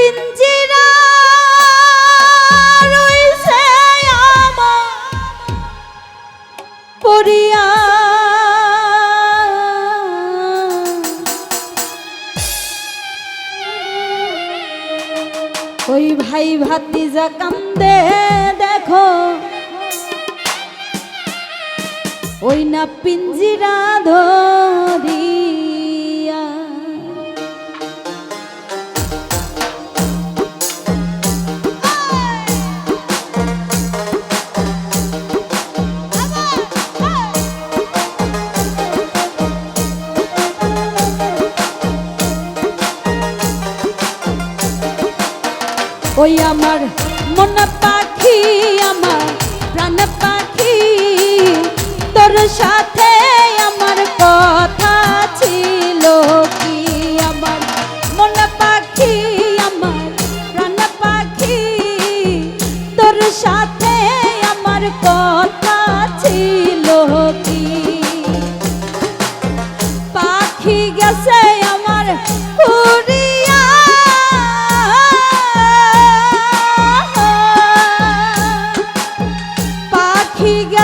পিঞ্জিরা রইছে আমার পড়িয়া ওই ভাই ভাতিজা দেখো। ওই না পিঞ্জিরা ধরে ওই আমার মনে পাখি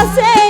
আছে।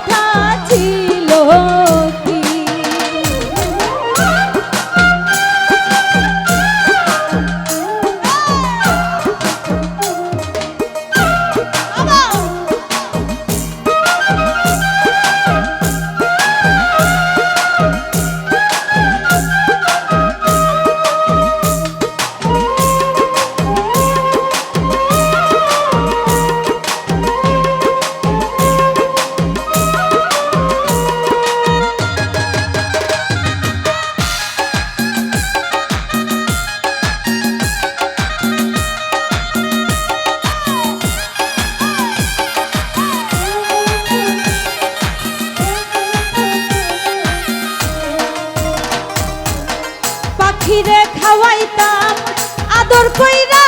surprise. আদর কইরা।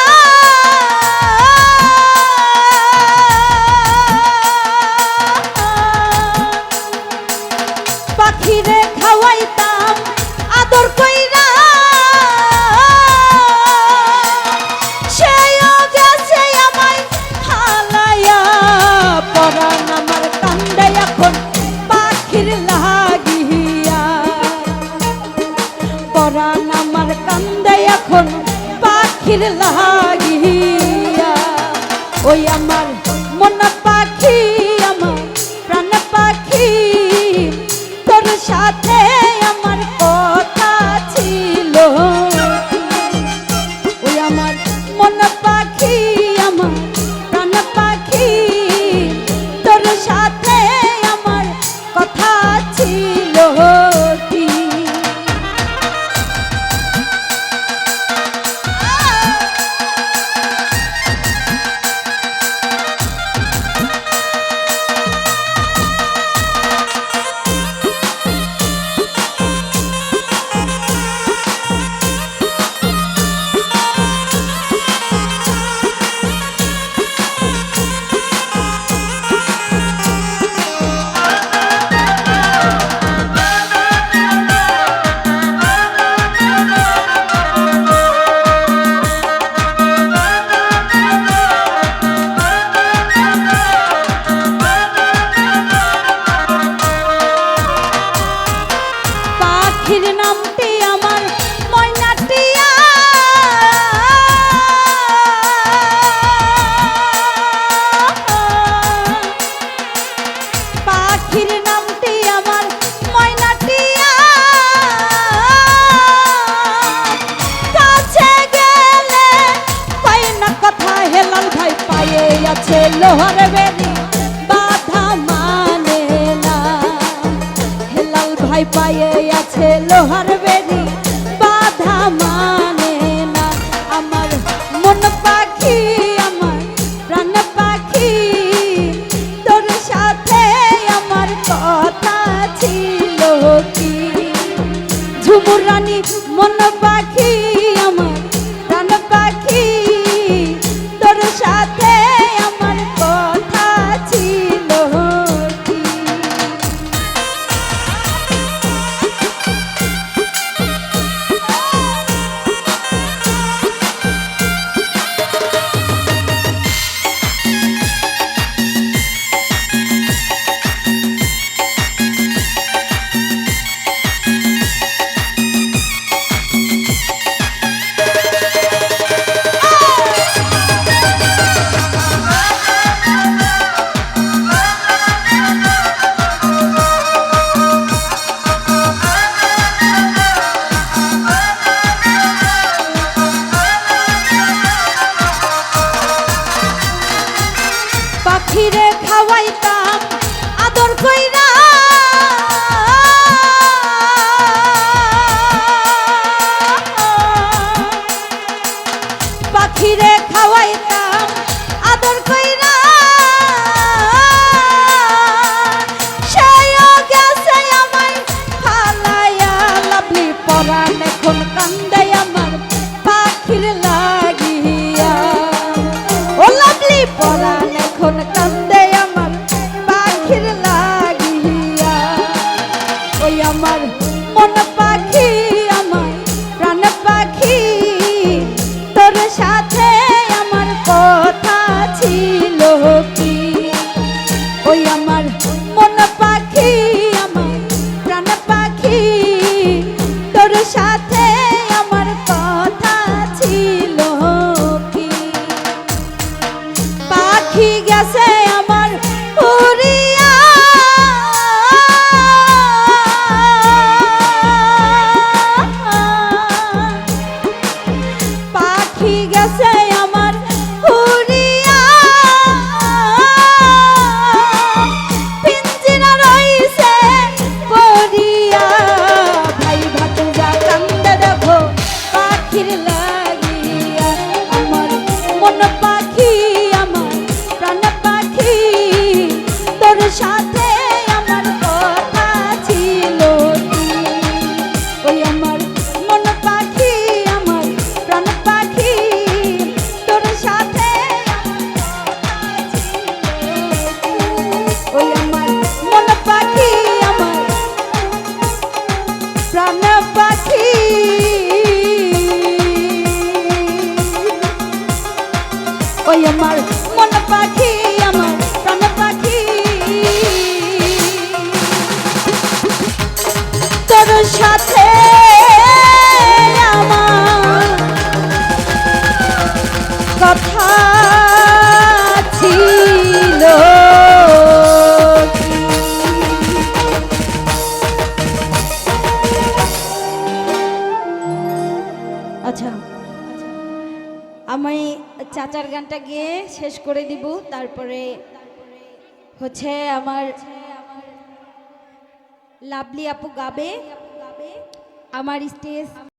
পাখিরে খাওয়াইতাম আদর কইরা। সেও গেছে আমায় আমার কান্দে এখন পাখির লাগিয়া। পরাণ আমার কান্দে এখন পাখির লাগিয়া ওই আমার মন পাখি, আমার প্রাণ পাখি। তোর সাথে আমার কথা ছিল। ওই আমার মন পাখি আছে লোহার বেদি বাধা মানে হেলাল ভাই পায়ে আছে লোহার বেদি বাধা মানে না। আমার মন পাখি, আমার প্রাণ পাখি, তোর সাথে আমার কথা ছিল কি? ঝুমুরানি মন পাখি கந்த চাচার গানটা গিয়ে শেষ করে দিব। তারপরে হচ্ছে আমার লাভলি আপু গাবে। আমার স্টেজ